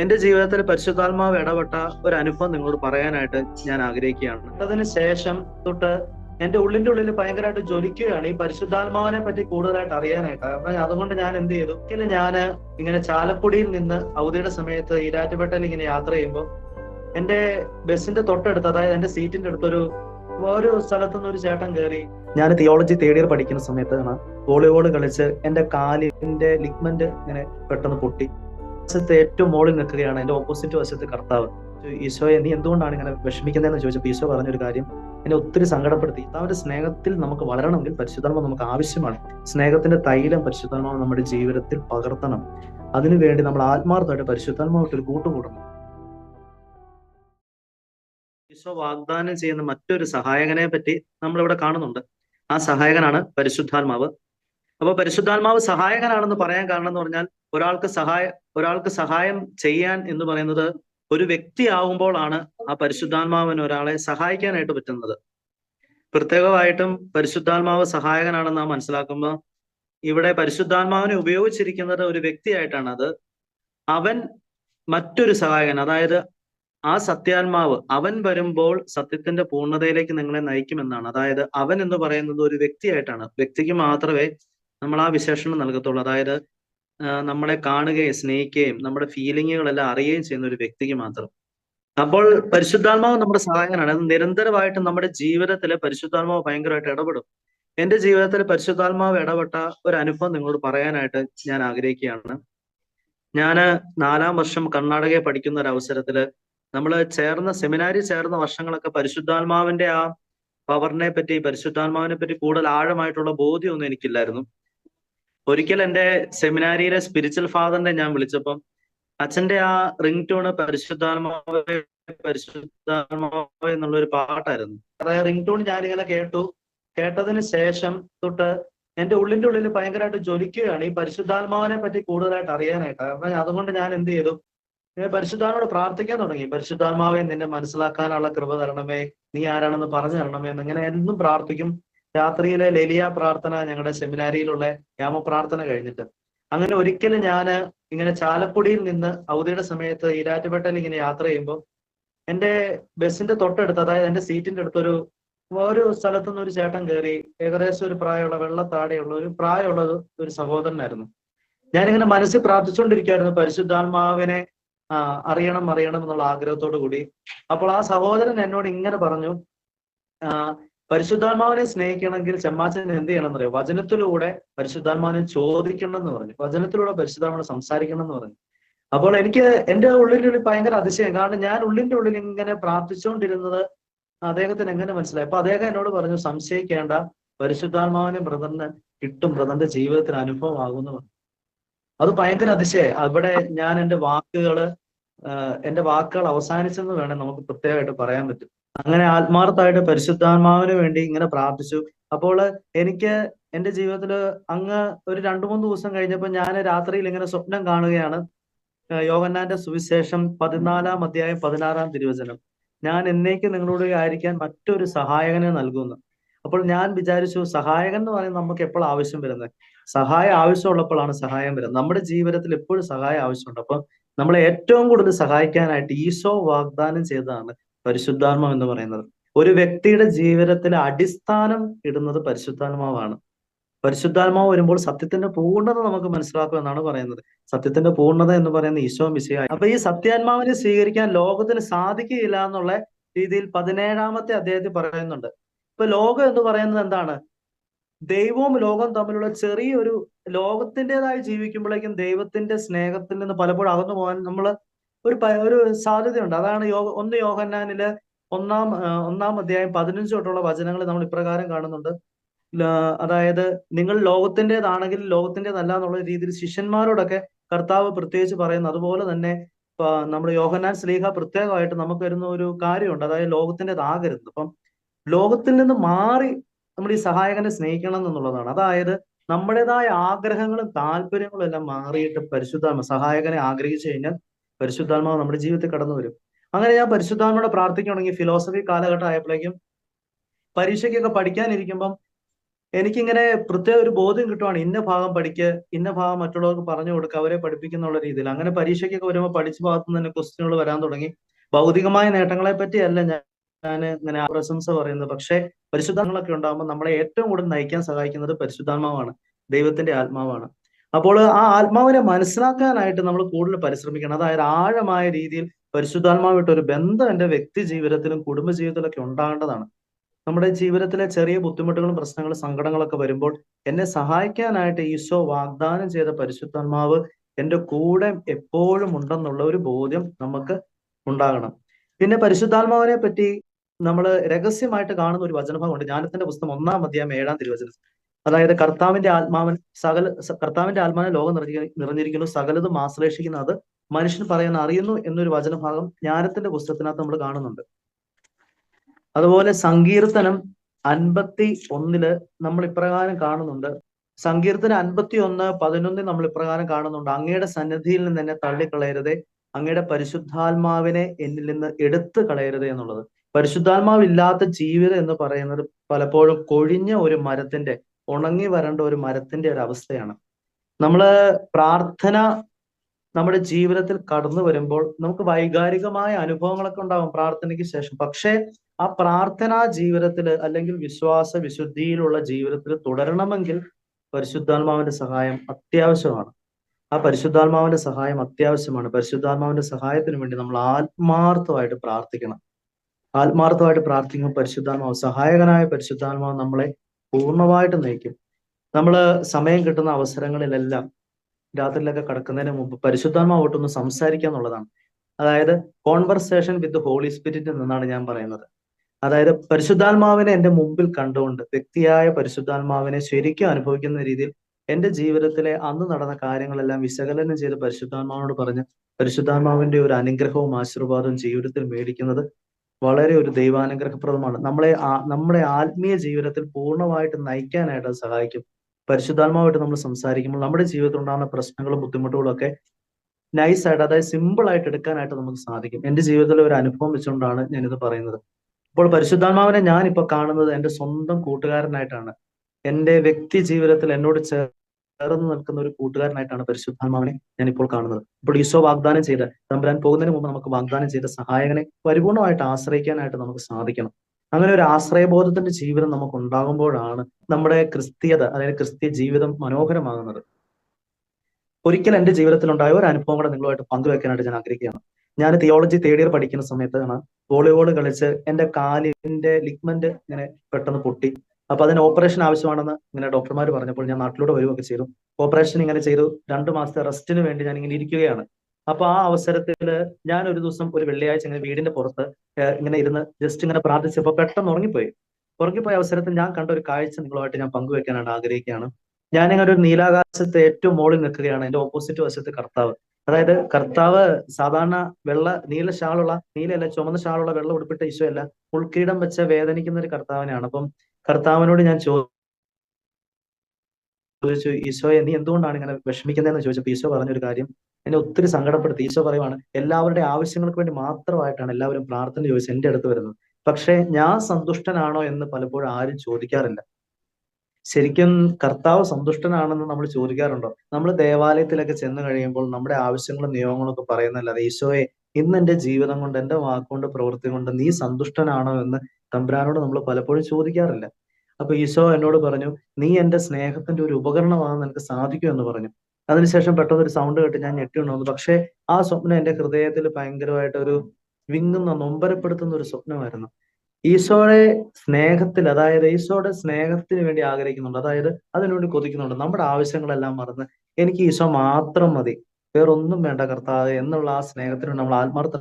എന്റെ ജീവിതത്തിൽ പരിശുദ്ധാത്മാവ് ഇടപെട്ട ഒരു അനുഭവം നിങ്ങളോട് പറയാനായിട്ട് ഞാൻ ആഗ്രഹിക്കുകയാണ്. അതിന് ശേഷം തൊട്ട് എന്റെ ഉള്ളിന്റെ ഉള്ളിൽ ഭയങ്കരമായിട്ട് ജ്വലിക്കുകയാണ്. ഈ പരിശുദ്ധാത്മാവിനെ പറ്റി കൂടുതലായിട്ട് അറിയാനായിട്ട്. കാരണം അതുകൊണ്ട് ഞാൻ എന്ത് ചെയ്തു? ഒരിക്കലും ഞാൻ ഇങ്ങനെ ചാലക്കുടിയിൽ നിന്ന് അവധിയുടെ സമയത്ത് ഈരാറ്റുപേട്ടയിൽ ഇങ്ങനെ യാത്ര ചെയ്യുമ്പോൾ എന്റെ ബസ്സിന്റെ തൊട്ടടുത്ത് അതായത് എന്റെ സീറ്റിന്റെ അടുത്തൊരു ഒരു സ്ഥലത്തു നിന്ന് ഒരു ചേട്ടൻ കയറി. ഞാൻ തിയോളജി തേർഡ് ഇയർ പഠിക്കുന്ന സമയത്താണ് വോളിബോൾ കളിച്ച് എന്റെ കാലിന്റെ ലിഗ്മെന്റ് ഇങ്ങനെ പെട്ടെന്ന് പൊട്ടി. വശത്ത് ഏറ്റവും മോളിൽ നിൽക്കുകയാണ് എന്റെ ഓപ്പോസിറ്റ് വശത്ത് കർത്താവ്. ഈശോയെ നീ എന്തുകൊണ്ടാണ് ഇങ്ങനെ വിഷമിക്കുന്നതെന്ന് ചോദിച്ചപ്പോൾ ഈശോ പറഞ്ഞൊരു കാര്യം എന്നെ ഒത്തിരി സങ്കടപ്പെടുത്തി. അവന്റെ സ്നേഹത്തിൽ നമുക്ക് വളരണമെങ്കിൽ പരിശുദ്ധാത്മ നമുക്ക് ആവശ്യമാണ്. സ്നേഹത്തിന്റെ തൈലം പരിശുദ്ധാത്മാവ് നമ്മുടെ ജീവിതത്തിൽ പകർത്തണം. അതിനുവേണ്ടി നമ്മൾ ആത്മാർത്ഥമായിട്ട് പരിശുദ്ധാത്മാവായിട്ട് ഒരു കൂട്ടുകൂടണം. ഈശോ വാഗ്ദാനം ചെയ്യുന്ന മറ്റൊരു സഹായകനെ പറ്റി നമ്മൾ ഇവിടെ കാണുന്നുണ്ട്. ആ സഹായകനാണ് പരിശുദ്ധാത്മാവ്. അപ്പൊ പരിശുദ്ധാത്മാവ് സഹായകനാണെന്ന് പറയാൻ കാരണം എന്ന് പറഞ്ഞാൽ ഒരാൾക്ക് സഹായ ഒരാൾക്ക് സഹായം ചെയ്യാൻ എന്ന് പറയുന്നത് ഒരു വ്യക്തി ആവുമ്പോഴാണ് ആ പരിശുദ്ധാത്മാവിന് ഒരാളെ സഹായിക്കാനായിട്ട് പറ്റുന്നത്. പ്രത്യേകമായിട്ടും പരിശുദ്ധാത്മാവ് സഹായകനാണെന്ന് നാം മനസ്സിലാക്കുമ്പോൾ ഇവിടെ പരിശുദ്ധാത്മാവിനെ ഉപയോഗിച്ചിരിക്കുന്നത് ഒരു വ്യക്തിയായിട്ടാണ് അത്. അവൻ മറ്റൊരു സഹായകൻ അതായത് ആ സത്യാത്മാവ് അവൻ വരുമ്പോൾ സത്യത്തിന്റെ പൂർണതയിലേക്ക് നിങ്ങളെ നയിക്കുമെന്നാണ്. അതായത് അവൻ എന്ന് പറയുന്നത് ഒരു വ്യക്തിയായിട്ടാണ്. വ്യക്തിക്ക് മാത്രമേ നമ്മൾ ആ വിശേഷണം നൽകത്തുള്ളൂ. അതായത് നമ്മളെ കാണുകയും സ്നേഹിക്കുകയും നമ്മുടെ ഫീലിങ്ങുകളെല്ലാം അറിയുകയും ചെയ്യുന്ന ഒരു വ്യക്തിക്ക് മാത്രം. അപ്പോൾ പരിശുദ്ധാത്മാവ് നമ്മുടെ സഹായകനാണ്. അത് നിരന്തരമായിട്ട് നമ്മുടെ ജീവിതത്തിൽ പരിശുദ്ധാത്മാവ് ഭയങ്കരമായിട്ട് ഇടപെടും. എന്റെ ജീവിതത്തിൽ പരിശുദ്ധാത്മാവ് ഇടപെട്ട ഒരു അനുഭവം നിങ്ങളോട് പറയാനായിട്ട് ഞാൻ ആഗ്രഹിക്കുകയാണ്. ഞാൻ നാലാം വർഷം കർണാടകയെ പഠിക്കുന്ന ഒരു അവസരത്തിൽ നമ്മൾ ചേർന്ന സെമിനാരി ചേർന്ന വർഷങ്ങളൊക്കെ പരിശുദ്ധാത്മാവിന്റെ ആ പവറിനെ പറ്റി പരിശുദ്ധാത്മാവിനെ പറ്റി കൂടുതൽ ആഴമായിട്ടുള്ള ബോധ്യമൊന്നും എനിക്കില്ലായിരുന്നു. ഒരിക്കൽ എന്റെ സെമിനാരിയിലെ സ്പിരിച്വൽ ഫാദറിനെ ഞാൻ വിളിച്ചപ്പം അച്ഛന്റെ ആ റിംഗ് ടോണ് പരിശുദ്ധാത്മാവ് പരിശുദ്ധാത്മാവ് എന്നുള്ള ഒരു പാട്ടായിരുന്നു. അതായത് റിംഗ് ടോൺ ഞാനിങ്ങനെ കേട്ടു. കേട്ടതിന് ശേഷം തൊട്ട് എന്റെ ഉള്ളിന്റെ ഉള്ളിൽ ഭയങ്കരമായിട്ട് ജ്വലിക്കുകയാണ്. ഈ പരിശുദ്ധാത്മാവിനെ പറ്റി കൂടുതലായിട്ട് അറിയാനായിട്ട്. കാരണം അതുകൊണ്ട് ഞാൻ എന്ത് ചെയ്തു? പരിശുദ്ധാനോട് പ്രാർത്ഥിക്കാൻ തുടങ്ങി. പരിശുദ്ധാത്മാവെ നിന്നെ മനസ്സിലാക്കാനുള്ള കൃപ തരണമേ. നീ ആരാണെന്ന് പറഞ്ഞു തരണമേ എന്ന് ഇങ്ങനെ എന്നും പ്രാർത്ഥിക്കും. രാത്രിയിലെ ലലിയ പ്രാർത്ഥന ഞങ്ങളുടെ സെമിനാരിയിലുള്ള യാമപ്രാർത്ഥന കഴിഞ്ഞിട്ട്. അങ്ങനെ ഒരിക്കലും ഞാൻ ഇങ്ങനെ ചാലക്കുടിയിൽ നിന്ന് അവധിയുടെ സമയത്ത് ഈരാറ്റുപേട്ടയിൽ ഇങ്ങനെ യാത്ര ചെയ്യുമ്പോൾ എന്റെ ബസ്സിന്റെ തൊട്ടടുത്ത് അതായത് എന്റെ സീറ്റിന്റെ അടുത്തൊരു ഒരു സ്ഥലത്തു നിന്ന് ഒരു ചേട്ടൻ കയറി ഏകദേശം ഒരു പ്രായമുള്ള വെള്ളത്താടെയുള്ള ഒരു പ്രായമുള്ള ഒരു സഹോദരനായിരുന്നു. ഞാനിങ്ങനെ മനസ്സിൽ പ്രാർത്ഥിച്ചുകൊണ്ടിരിക്കുകയായിരുന്നു പരിശുദ്ധാത്മാവിനെ അറിയണം അറിയണം എന്നുള്ള ആഗ്രഹത്തോടു കൂടി അപ്പോൾ ആ സഹോദരൻ എന്നോട് ഇങ്ങനെ പറഞ്ഞു പരിശുദ്ധാത്മാവിനെ സ്നേഹിക്കണമെങ്കിൽ ചെമ്മാച്ചൻ എന്ത് ചെയ്യണം എന്നറിയോ വചനത്തിലൂടെ പരിശുദ്ധാത്മാവിനെ ചോദിക്കണം എന്ന് പറഞ്ഞു. വചനത്തിലൂടെ പരിശുദ്ധാത്മാവിനെ സംസാരിക്കണം എന്ന് പറഞ്ഞു. അപ്പോൾ എനിക്ക് എന്റെ ഉള്ളിന്റെ ഉള്ളിൽ ഭയങ്കര അതിശയം. കാരണം ഞാൻ ഉള്ളിന്റെ ഉള്ളിൽ ഇങ്ങനെ പ്രാർത്ഥിച്ചുകൊണ്ടിരുന്നത് അദ്ദേഹത്തിന് എങ്ങനെ മനസ്സിലായി? അപ്പൊ അദ്ദേഹം എന്നോട് പറഞ്ഞു സംശയിക്കേണ്ട. പരിശുദ്ധാത്മാവിനെ ബ്രദറിന് കിട്ടും. ബ്രദറിന്റെ ജീവിതത്തിന് അനുഭവമാകുന്നു പറഞ്ഞു. അത് ഭയങ്കര അതിശയം അവിടെ ഞാൻ എന്റെ വാക്കുകൾ എന്റെ വാക്കുകൾ അവസാനിച്ചെന്ന് വേണേൽ നമുക്ക് പ്രത്യേകമായിട്ട് പറയാൻ പറ്റും. അങ്ങനെ ആത്മാർത്ഥമായിട്ട് പരിശുദ്ധാത്മാവിന് വേണ്ടി ഇങ്ങനെ പ്രാർത്ഥിച്ചു. അപ്പോൾ എനിക്ക് എന്റെ ജീവിതത്തിൽ അങ്ങ് ഒരു രണ്ടു മൂന്ന് ദിവസം കഴിഞ്ഞപ്പോൾ ഞാൻ രാത്രിയിൽ ഇങ്ങനെ സ്വപ്നം കാണുകയാണ്. യോഗന്നാന്റെ സുവിശേഷം പതിനാലാം അധ്യായം പതിനാറാം തിരുവചനം. ഞാൻ എന്നേക്ക് നിങ്ങളോട് ആയിരിക്കാൻ മറ്റൊരു സഹായകനെ നൽകുന്നു. അപ്പോൾ ഞാൻ വിചാരിച്ചു സഹായകൻ എന്ന് പറയുന്നത് നമുക്ക് എപ്പോൾ ആവശ്യം വരുന്നത്? സഹായം ആവശ്യമുള്ളപ്പോഴാണ് സഹായം വരുന്നത്. നമ്മുടെ ജീവിതത്തിൽ എപ്പോഴും സഹായം ആവശ്യമുണ്ട്. അപ്പൊ നമ്മളെ ഏറ്റവും കൂടുതൽ സഹായിക്കാനായിട്ട് ഈശോ വാഗ്ദാനം ചെയ്തതാണ് പരിശുദ്ധാത്മാവ് എന്ന് പറയുന്നത്. ഒരു വ്യക്തിയുടെ ജീവിതത്തിൽ അടിസ്ഥാനം ഇടുന്നത് പരിശുദ്ധാത്മാവാണ്. പരിശുദ്ധാത്മാവ് വരുമ്പോൾ സത്യത്തിന്റെ പൂർണത നമുക്ക് മനസ്സിലാക്കും എന്നാണ് പറയുന്നത്. സത്യത്തിന്റെ പൂർണത എന്ന് പറയുന്ന ഈശോ മിശിയായി അപ്പൊ ഈ സത്യാത്മാവിനെ സ്വീകരിക്കാൻ ലോകത്തിന് സാധിക്കുകയില്ല എന്നുള്ള രീതിയിൽ പതിനേഴാമത്തെ അദ്ദേഹത്തിൽ പറയുന്നുണ്ട്. ഇപ്പൊ ലോകം എന്ന് പറയുന്നത് എന്താണ്? ദൈവവും ലോകം തമ്മിലുള്ള ചെറിയൊരു ലോകത്തിന്റെതായി ജീവിക്കുമ്പോഴേക്കും ദൈവത്തിന്റെ സ്നേഹത്തിൽ നിന്ന് പലപ്പോഴും അകന്നു പോകാൻ നമ്മൾ ഒരു ഒരു സാധ്യതയുണ്ട്. അതാണ് യോഗ ഒന്ന് യോഹന്നാനിൽ ഒന്നാം ഒന്നാം അധ്യായം പതിനഞ്ച് തൊട്ടുള്ള വചനങ്ങൾ നമ്മൾ ഇപ്രകാരം കാണുന്നുണ്ട്. അതായത് നിങ്ങൾ ലോകത്തിന്റെതാണെങ്കിൽ ലോകത്തിന്റെതല്ല എന്നുള്ള രീതിയിൽ ശിഷ്യന്മാരോടൊക്കെ കർത്താവ് പ്രത്യേകിച്ച് പറയുന്നു. അതുപോലെ തന്നെ നമ്മൾ യോഹന്നാൻ സ്ലീഹ പ്രത്യേകമായിട്ട് നമുക്ക് വരുന്ന ഒരു കാര്യമുണ്ട്. അതായത് ലോകത്തിന്റെതാകരുത്. അപ്പം ലോകത്തിൽ നിന്ന് മാറി നമ്മൾ ഈ സഹായകനെ സ്നേഹിക്കണം എന്നുള്ളതാണ്. അതായത് നമ്മുടേതായ ആഗ്രഹങ്ങളും താല്പര്യങ്ങളും എല്ലാം മാറിയിട്ട് പരിശുദ്ധ സഹായകനെ ആഗ്രഹിച്ചു കഴിഞ്ഞാൽ പരിശുദ്ധാത്മാവ് നമ്മുടെ ജീവിതത്തിൽ കടന്നു വരും. അങ്ങനെ ഞാൻ പരിശുദ്ധാത്മയോടെ പ്രാർത്ഥിക്കുകയാണെങ്കിൽ ഫിലോസഫി കാലഘട്ടം ആയപ്പോഴേക്കും പരീക്ഷയ്ക്കൊക്കെ പഠിക്കാനിരിക്കുമ്പം എനിക്കിങ്ങനെ പ്രത്യേക ഒരു ബോധ്യം കിട്ടുവാണ്. ഇന്ന ഭാഗം പഠിക്ക് ഇന്ന ഭാഗം മറ്റുള്ളവർക്ക് പറഞ്ഞു കൊടുക്കുക അവരെ പഠിപ്പിക്കുന്നുള്ള രീതിയിൽ. അങ്ങനെ പരീക്ഷയ്ക്കൊക്കെ വരുമ്പോൾ പഠിച്ച ഭാഗത്ത് തന്നെ ക്വസ്റ്റ്യനുകൾ വരാൻ തുടങ്ങി. ഭൗതികമായ നേട്ടങ്ങളെ പറ്റിയല്ല ഞാൻ ഞാൻ ഇങ്ങനെ പ്രശംസ പറയുന്നത്. പക്ഷേ പരിശുദ്ധാത്മകളൊക്കെ ഉണ്ടാകുമ്പോൾ നമ്മളെ ഏറ്റവും കൂടുതൽ നയിക്കാൻ സഹായിക്കുന്നത് പരിശുദ്ധാത്മാവാണ്. ദൈവത്തിന്റെ ആത്മാവാണ്. അപ്പോൾ ആ ആത്മാവിനെ മനസ്സിലാക്കാനായിട്ട് നമ്മൾ കൂടുതൽ പരിശ്രമിക്കണം. അതായത് ആഴമായ രീതിയിൽ പരിശുദ്ധാത്മാവായിട്ട് ഒരു ബന്ധം എന്റെ വ്യക്തി ജീവിതത്തിലും കുടുംബ ജീവിതത്തിലൊക്കെ ഉണ്ടാകേണ്ടതാണ്. നമ്മുടെ ജീവിതത്തിലെ ചെറിയ ബുദ്ധിമുട്ടുകളും പ്രശ്നങ്ങളും സങ്കടങ്ങളൊക്കെ വരുമ്പോൾ എന്നെ സഹായിക്കാനായിട്ട് ഈശോ വാഗ്ദാനം ചെയ്ത പരിശുദ്ധാത്മാവ് എന്റെ കൂടെ എപ്പോഴും ഉണ്ടെന്നുള്ള ഒരു ബോധ്യം നമുക്ക് ഉണ്ടാകണം. പിന്നെ പരിശുദ്ധാത്മാവിനെ പറ്റി നമ്മൾ രഹസ്യമായിട്ട് കാണുന്ന ഒരു വചനഭാഗമുണ്ട്. ജ്ഞാനത്തിന്റെ പുസ്തകം ഒന്നാം അധ്യായം ഏഴാം തിരുവചനം. അതായത് കർത്താവിന്റെ ആത്മാവൻ സകല കർത്താവിന്റെ ആത്മാവിനെ ലോകം നിറഞ്ഞി നിറഞ്ഞിരിക്കുന്നു. സകലതും ആശ്ലേഷിക്കുന്ന. അത് മനുഷ്യൻ പറയുന്ന അറിയുന്നു എന്നൊരു വചനഭാഗം ജ്ഞാനത്തിന്റെ പുസ്തകത്തിനകത്ത് നമ്മൾ കാണുന്നുണ്ട്. അതുപോലെ സങ്കീർത്തനം അൻപത്തി ഒന്നിൽ നമ്മൾ ഇപ്രകാരം കാണുന്നുണ്ട്. സങ്കീർത്തനം അൻപത്തി ഒന്ന് പതിനൊന്നിൽ നമ്മൾ ഇപ്രകാരം കാണുന്നുണ്ട്. അങ്ങയുടെ സന്നിധിയിൽ നിന്ന് എന്നെ തള്ളിക്കളയരുതേ. അങ്ങയുടെ പരിശുദ്ധാത്മാവിനെ എന്നിൽ നിന്ന് എടുത്തു കളയരുത് എന്നുള്ളത്. പരിശുദ്ധാത്മാവില്ലാത്ത ജീവിതം എന്ന് പറയുന്നത് പലപ്പോഴും കൊഴിഞ്ഞ ഒരു മരത്തിന്റെ ഉണങ്ങി വരേണ്ട ഒരു മരത്തിന്റെ ഒരു അവസ്ഥയാണ്. നമ്മൾ പ്രാർത്ഥന നമ്മുടെ ജീവിതത്തിൽ കടന്നു വരുമ്പോൾ നമുക്ക് വൈകാരികമായ അനുഭവങ്ങളൊക്കെ ഉണ്ടാകും പ്രാർത്ഥനയ്ക്ക് ശേഷം. പക്ഷേ ആ പ്രാർത്ഥനാ ജീവിതത്തിൽ അല്ലെങ്കിൽ വിശ്വാസ വിശുദ്ധിയിലുള്ള ജീവിതത്തിൽ തുടരണമെങ്കിൽ പരിശുദ്ധാത്മാവിന്റെ സഹായം അത്യാവശ്യമാണ്. ആ പരിശുദ്ധാത്മാവിന്റെ സഹായം അത്യാവശ്യമാണ്. പരിശുദ്ധാത്മാവിന്റെ സഹായത്തിന് വേണ്ടി നമ്മൾ ആത്മാർത്ഥമായിട്ട് പ്രാർത്ഥിക്കണം. ആത്മാർത്ഥമായിട്ട് പ്രാർത്ഥിക്കുമ്പോൾ പരിശുദ്ധാത്മാവ് സഹായകനായ പരിശുദ്ധാത്മാവ് നമ്മളെ പൂർണമായിട്ട് നയിക്കും. നമ്മൾ സമയം കിട്ടുന്ന അവസരങ്ങളിലെല്ലാം രാത്രിയിലൊക്കെ കിടക്കുന്നതിന് മുമ്പ് പരിശുദ്ധാത്മാവോട്ടൊന്ന് സംസാരിക്കുക എന്നുള്ളതാണ്. അതായത് കോൺവെർസേഷൻ വിത്ത് ഹോളി സ്പിരിറ്റ് എന്നാണ് ഞാൻ പറയുന്നത്. അതായത് പരിശുദ്ധാത്മാവിനെ എന്റെ മുമ്പിൽ കണ്ടുകൊണ്ട് വ്യക്തിയായ പരിശുദ്ധാത്മാവിനെ ശരിക്കും അനുഭവിക്കുന്ന രീതിയിൽ എന്റെ ജീവിതത്തിലെ അന്ന് നടന്ന കാര്യങ്ങളെല്ലാം വിശകലനം ചെയ്ത് പരിശുദ്ധാത്മാവിനോട് പറഞ്ഞ് പരിശുദ്ധാത്മാവിന്റെ ഒരു അനുഗ്രഹവും ആശീർവാദവും ജീവിതത്തിൽ മേടിക്കുന്നത് വളരെ ഒരു ദൈവാനുഗ്രഹപ്രദമാണ്. നമ്മളെ നമ്മുടെ ആത്മീയ ജീവിതത്തിൽ പൂർണമായിട്ട് നയിക്കാനായിട്ട് അത് സഹായിക്കും. പരിശുദ്ധാത്മാവായിട്ട് നമ്മൾ സംസാരിക്കുമ്പോൾ നമ്മുടെ ജീവിതത്തിൽ ഉണ്ടാകുന്ന പ്രശ്നങ്ങളും ബുദ്ധിമുട്ടുകളും ഒക്കെ നൈസായിട്ട് അതായത് സിമ്പിൾ ആയിട്ട് എടുക്കാനായിട്ട് നമുക്ക് സാധിക്കും. എന്റെ ജീവിതത്തിലെ ഒരു അനുഭവം വെച്ചുകൊണ്ടാണ് ഞാനിത് പറയുന്നത്. അപ്പോൾ പരിശുദ്ധാത്മാവിനെ ഞാൻ ഇപ്പൊ കാണുന്നത് എന്റെ സ്വന്തം കൂട്ടുകാരനായിട്ടാണ്. എന്റെ വ്യക്തി ജീവിതത്തിൽ എന്നോട് ചേർന്ന് നിൽക്കുന്ന ഒരു കൂട്ടുകാരനായിട്ടാണ് പരിശുദ്ധാത്മാവിനെ ഞാൻ ഇപ്പോൾ കാണുന്നത്. ഇപ്പോൾ ഈശോ വാഗ്ദാനം ചെയ്ത തമ്പുരാൻ പോകുന്നതിന് മുമ്പ് നമുക്ക് വാഗ്ദാനം ചെയ്ത സഹായകനെ പരിപൂർണമായിട്ട് ആശ്രയിക്കാനായിട്ട് നമുക്ക് സാധിക്കണം. അങ്ങനെ ഒരു ആശ്രയബോധത്തിന്റെ ജീവിതം നമുക്ക് ഉണ്ടാകുമ്പോഴാണ് നമ്മുടെ ക്രിസ്തീയത അതായത് ക്രിസ്തീയ ജീവിതം മനോഹരമാകുന്നത്. ഒരിക്കൽ എന്റെ ജീവിതത്തിൽ ഉണ്ടായ ഒരു അനുഭവം കൂടെ നിങ്ങളുമായിട്ട് പങ്കുവെക്കാനായിട്ട് ഞാൻ ആഗ്രഹിക്കുകയാണ്. ഞാൻ തിയോളജി തേർഡ് ഇയർ പഠിക്കുന്ന സമയത്താണ് വോളിബോൾ കളിച്ച് എന്റെ കാലിന്റെ ലിഗ്മെന്റ് ഇങ്ങനെ പെട്ടെന്ന് പൊട്ടി. അപ്പൊ അതിന് ഓപ്പറേഷൻ ആവശ്യമാണെന്ന് ഇങ്ങനെ ഡോക്ടർമാർ പറഞ്ഞപ്പോൾ ഞാൻ നാട്ടിലൂടെ വരികയൊക്കെ ചെയ്തു. ഓപ്പറേഷൻ ഇങ്ങനെ ചെയ്തു. രണ്ടു മാസത്തെ റെസ്റ്റിന് വേണ്ടി ഞാൻ ഇങ്ങനെ ഇരിക്കുകയാണ്. അപ്പൊ ആ അവസരത്തിൽ ഞാൻ ഒരു ദിവസം ഒരു വെള്ളിയാഴ്ച ഇങ്ങനെ വീടിന്റെ പുറത്ത് ഇങ്ങനെ ഇരുന്ന് ജസ്റ്റ് ഇങ്ങനെ പ്രാർത്ഥിച്ചപ്പോൾ പെട്ടെന്ന് ഉറങ്ങിപ്പോയി. ഉറങ്ങിപ്പോയ അവസരത്തിൽ ഞാൻ കണ്ട ഒരു കാഴ്ച നിങ്ങളുമായിട്ട് ഞാൻ പങ്കുവെക്കാനാണ് ആഗ്രഹിക്കുകയാണ്. ഞാനിങ്ങനെ ഒരു നീലാകാശത്തെ ഏറ്റവും മുകളിൽ നിൽക്കുകയാണ്. എന്റെ ഓപ്പോസിറ്റ് വശത്ത് കർത്താവ്. അതായത് കർത്താവ് സാധാരണ വെള്ള നീല ഷാളുള്ള നീലയല്ല ചുമന്ന ഷാളുള്ള വെള്ള ഉടുപ്പിട്ട ഈശോയല്ല ഉൾക്കിരീടം വെച്ച വേദനിക്കുന്ന ഒരു കർത്താവിനെയാണ്. അപ്പം കർത്താവിനോട് ഞാൻ ചോദിച്ചു ഈശോ നീ എന്തുകൊണ്ടാണ് ഇങ്ങനെ വിഷമിക്കുന്നതെന്ന് ചോദിച്ചപ്പോൾ ഈശോ പറഞ്ഞൊരു കാര്യം എന്നെ ഒത്തിരി സങ്കടപ്പെടുത്തി. ഈശോ പറയുവാണ് എല്ലാവരുടെ ആവശ്യങ്ങൾക്ക് വേണ്ടി മാത്രമായിട്ടാണ് എല്ലാവരും പ്രാർത്ഥന ചോദിച്ച് എന്റെ അടുത്ത് വരുന്നത്. പക്ഷേ ഞാൻ സന്തുഷ്ടനാണോ എന്ന് പലപ്പോഴും ആരും ചോദിക്കാറില്ല. ശരിക്കും കർത്താവ് സന്തുഷ്ടനാണെന്ന് നമ്മൾ ചോദിക്കാറുണ്ടോ? നമ്മൾ ദേവാലയത്തിലൊക്കെ ചെന്ന് കഴിയുമ്പോൾ നമ്മുടെ ആവശ്യങ്ങളും നിയമങ്ങളും ഒക്കെ പറയുന്നല്ലാതെ ഈശോയെ ഇന്ന് എന്റെ ജീവിതം കൊണ്ട് എന്റെ വാക്കുകൊണ്ട് പ്രവൃത്തി കൊണ്ട് നീ സന്തുഷ്ടനാണോ എന്ന് തമ്പുരാനോട് നമ്മൾ പലപ്പോഴും ചോദിക്കാറില്ല. അപ്പൊ ഈശോ എന്നോട് പറഞ്ഞു നീ എന്റെ സ്നേഹത്തിന്റെ ഒരു ഉപകരണമാണെന്ന് എനിക്ക് സാധിക്കും എന്ന് പറഞ്ഞു. അതിനുശേഷം പെട്ടെന്ന് ഒരു സൗണ്ട് കേട്ട് ഞാൻ ഞെട്ടി ഉണർന്നു. പക്ഷെ ആ സ്വപ്നം എന്റെ ഹൃദയത്തിൽ ഭയങ്കരമായിട്ട് ഒരു വിങ്ങുന്ന നൊമ്പരപ്പെടുത്തുന്ന ഒരു സ്വപ്നമായിരുന്നു. ഈശോയുടെ സ്നേഹത്തിൽ അതായത് ഈശോയുടെ സ്നേഹത്തിന് വേണ്ടി ആഗ്രഹിക്കുന്നുണ്ട്. അതായത് അതിനുവേണ്ടി കൊതിക്കുന്നുണ്ട്. നമ്മുടെ ആവശ്യങ്ങളെല്ലാം മറന്ന് എനിക്ക് ഈശോ മാത്രം മതി. വേറൊന്നും വേണ്ട കർത്താവ് എന്നുള്ള ആ സ്നേഹത്തിന് നമ്മൾ ആത്മാർത്ഥ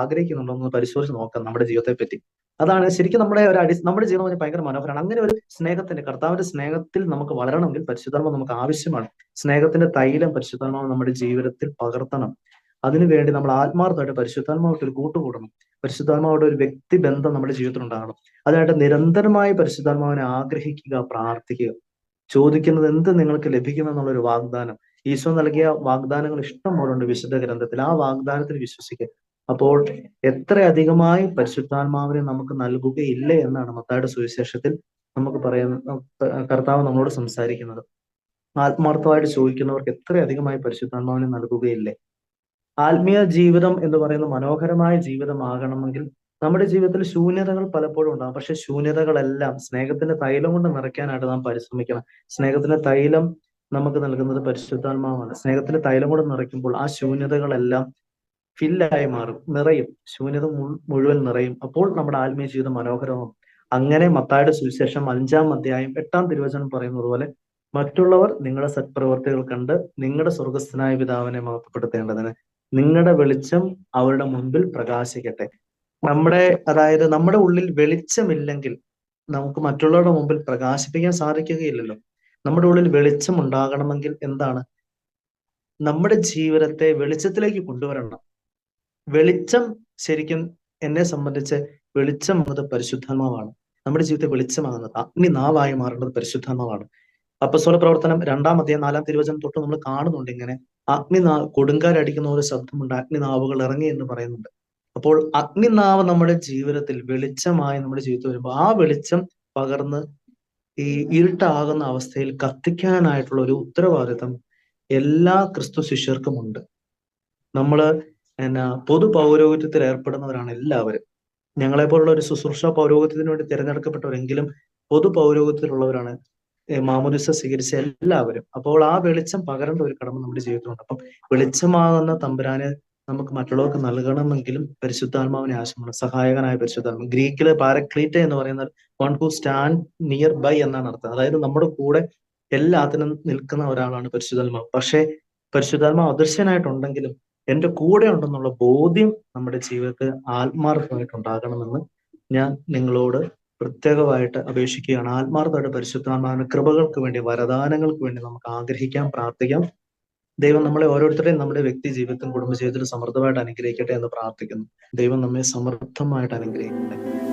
ആഗ്രഹിക്കുന്നുണ്ടോ എന്ന് പരിശോധിച്ച് നോക്കാം നമ്മുടെ ജീവിതത്തെ പറ്റി അതാണ് ശരിക്കും നമ്മുടെ ഒരു അടി നമ്മുടെ ജീവിതം പറഞ്ഞാൽ ഭയങ്കര മനോഹരമാണ്. അങ്ങനെ ഒരു സ്നേഹത്തിന്റെ കർത്താവിന്റെ സ്നേഹത്തിൽ നമുക്ക് വളരണമെങ്കിൽ പരിശുദ്ധർമ്മം നമുക്ക് ആവശ്യമാണ്. സ്നേഹത്തിന്റെ തൈലം പരിശുദ്ധർമ്മം നമ്മുടെ ജീവിതത്തിൽ പകർത്തണം. അതിനുവേണ്ടി നമ്മൾ ആത്മാർത്ഥമായിട്ട് പരിശുദ്ധാത്മാവായിട്ട് ഒരു കൂട്ടുകൂടണം. പരിശുദ്ധാത്മാവോട് ഒരു വ്യക്തി ബന്ധം നമ്മുടെ ജീവിതത്തിൽ ഉണ്ടാകണം. അതിനായിട്ട് നിരന്തരമായി പരിശുദ്ധാത്മാവിനെ ആഗ്രഹിക്കുക പ്രാർത്ഥിക്കുക. ചോദിക്കുന്നത് എന്ത് നിങ്ങൾക്ക് ലഭിക്കുമെന്നുള്ള ഒരു വാഗ്ദാനം. ഈശോ നൽകിയ വാഗ്ദാനങ്ങൾ ഇഷ്ടം പോലുണ്ട് വിശുദ്ധ ഗ്രന്ഥത്തിൽ. ആ വാഗ്ദാനത്തിൽ വിശ്വസിക്കുക. അപ്പോൾ എത്ര അധികമായി പരിശുദ്ധാത്മാവിനെ നമുക്ക് നൽകുകയില്ല എന്നാണ് മത്തായുടെ സുവിശേഷത്തിൽ നമുക്ക് പറയുന്ന കർത്താവ് നമ്മളോട് സംസാരിക്കുന്നത്. ആത്മാർത്ഥമായിട്ട് ചോദിക്കുന്നവർക്ക് എത്ര അധികമായി പരിശുദ്ധാത്മാവിനെ നൽകുകയില്ലേ? ആത്മീയ ജീവിതം എന്ന് പറയുന്ന മനോഹരമായ ജീവിതമാകണമെങ്കിൽ നമ്മുടെ ജീവിതത്തിൽ ശൂന്യതകൾ പലപ്പോഴും ഉണ്ടാകും. പക്ഷെ ശൂന്യതകളെല്ലാം സ്നേഹത്തിന്റെ തൈലം കൊണ്ട് നിറയ്ക്കാനായിട്ട് നാം പരിശ്രമിക്കണം. സ്നേഹത്തിന്റെ തൈലം നമുക്ക് നൽകുന്നത് പരിശുദ്ധാത്മാവാണ്. സ്നേഹത്തിന്റെ തൈലം കൊണ്ട് നിറയ്ക്കുമ്പോൾ ആ ശൂന്യതകളെല്ലാം ഫില്ലായി മാറും നിറയും ശൂന്യത മുഴുവൻ നിറയും. അപ്പോൾ നമ്മുടെ ആത്മീയ ജീവിതം മനോഹരമാകും അങ്ങനെ മത്തായുടെ സുവിശേഷം അഞ്ചാം അധ്യായം എട്ടാം തിരുവചനം പറയുന്നത് പോലെ മറ്റുള്ളവർ നിങ്ങളുടെ സത്പ്രവർത്തികൾ കണ്ട് നിങ്ങളുടെ സ്വർഗസ്ഥനായ പിതാവിനെ മഹത്വപ്പെടുത്തേണ്ടതിന് നിങ്ങളുടെ വെളിച്ചം അവരുടെ മുൻപിൽ പ്രകാശിക്കട്ടെ. നമ്മുടെ അതായത് നമ്മുടെ ഉള്ളിൽ വെളിച്ചമില്ലെങ്കിൽ നമുക്ക് മറ്റുള്ളവരുടെ മുമ്പിൽ പ്രകാശിപ്പിക്കാൻ സാധിക്കുകയില്ലല്ലോ. നമ്മുടെ ഉള്ളിൽ വെളിച്ചം ഉണ്ടാകണമെങ്കിൽ എന്താണ്? നമ്മുടെ ജീവിതത്തെ വെളിച്ചത്തിലേക്ക് കൊണ്ടുവരണം. വെളിച്ചം ശരിക്കും എന്നെ സംബന്ധിച്ച് വെളിച്ചം എന്നത് പരിശുദ്ധാത്മാവാണ് നമ്മുടെ ജീവിതത്തെ വെളിച്ചമാകുന്നത്. അഗ്നി നാവായി മാറേണ്ടത് പരിശുദ്ധാത്മാവാണ് അപ്പസ്വല പ്രവർത്തനം രണ്ടാം അധ്യായം നാലാം തിരുവചനം തൊട്ട് നമ്മൾ കാണുന്നുണ്ട് ഇങ്ങനെ അഗ്നിനാ കൊടുങ്കാരടിക്കുന്ന ഒരു ശബ്ദമുണ്ട്. അഗ്നിനാവുകൾ ഇറങ്ങി എന്ന് പറയുന്നുണ്ട്. അപ്പോൾ അഗ്നിനാവ് നമ്മുടെ ജീവിതത്തിൽ വെളിച്ചമായി നമ്മുടെ ജീവിതത്തിൽ വരുമ്പോൾ ആ വെളിച്ചം പകർന്ന് ഈ ഇരുട്ടാകുന്ന അവസ്ഥയിൽ കത്തിക്കാനായിട്ടുള്ള ഒരു ഉത്തരവാദിത്തം എല്ലാ ക്രിസ്തു ശിഷ്യർക്കും ഉണ്ട്. നമ്മൾ എന്നാ പൊതു പൗരോഹിത്യത്തിൽ ഏർപ്പെടുന്നവരാണ് എല്ലാവരും. ഞങ്ങളെ പോലുള്ള ഒരു ശുശ്രൂഷ പൗരോഹിത്യത്തിന് വേണ്ടി തിരഞ്ഞെടുക്കപ്പെട്ടവരെങ്കിലും പൊതു പൗരോഹിത്യത്തിലുള്ളവരാണ് മാമോദിസ സ്വീകരിച്ച എല്ലാവരും. അപ്പോൾ ആ വെളിച്ചം പകരേണ്ട ഒരു കടമ നമ്മുടെ ജീവിതത്തിലുണ്ട്. അപ്പം വെളിച്ചമാകുന്ന തമ്പുരാനെ നമുക്ക് മറ്റുള്ളവർക്ക് നൽകണമെങ്കിലും പരിശുദ്ധാത്മാവിനെ ആവശ്യമാണ് സഹായകനായ പരിശുദ്ധാത്മ ഗ്രീക്കിലെ പാരക്ലീറ്റ എന്ന് പറയുന്ന one who stand near by എന്നാണ് അർത്ഥം. അതായത് നമ്മുടെ കൂടെ എല്ലാത്തിനും നിൽക്കുന്ന ഒരാളാണ് പരിശുദ്ധാത്മാവ്. പക്ഷേ പരിശുദ്ധാത്മാവ് അദൃശ്യനായിട്ടുണ്ടെങ്കിലും എന്റെ കൂടെ ഉണ്ടെന്നുള്ള ബോധ്യം നമ്മുടെ ജീവിതത്തിൽ ആത്മാർത്ഥമായിട്ട് ഉണ്ടാകണമെന്ന് ഞാൻ നിങ്ങളോട് പ്രത്യേകമായിട്ട് അപേക്ഷിക്കുകയാണ്. ആത്മാർത്ഥമായിട്ട് പരിശുദ്ധാത്മാവിന് കൃപകൾക്ക് വേണ്ടി വരദാനങ്ങൾക്ക് വേണ്ടി നമുക്ക് ആഗ്രഹിക്കാം പ്രാർത്ഥിക്കാം. ദൈവം നമ്മളെ ഓരോരുത്തരെയും നമ്മുടെ വ്യക്തി ജീവിതത്തിലും കുടുംബജീവിതത്തിലും സമൃദ്ധമായിട്ട് അനുഗ്രഹിക്കട്ടെ എന്ന് പ്രാർത്ഥിക്കുന്നു. ദൈവം നമ്മെ സമൃദ്ധമായിട്ട് അനുഗ്രഹിക്കട്ടെ.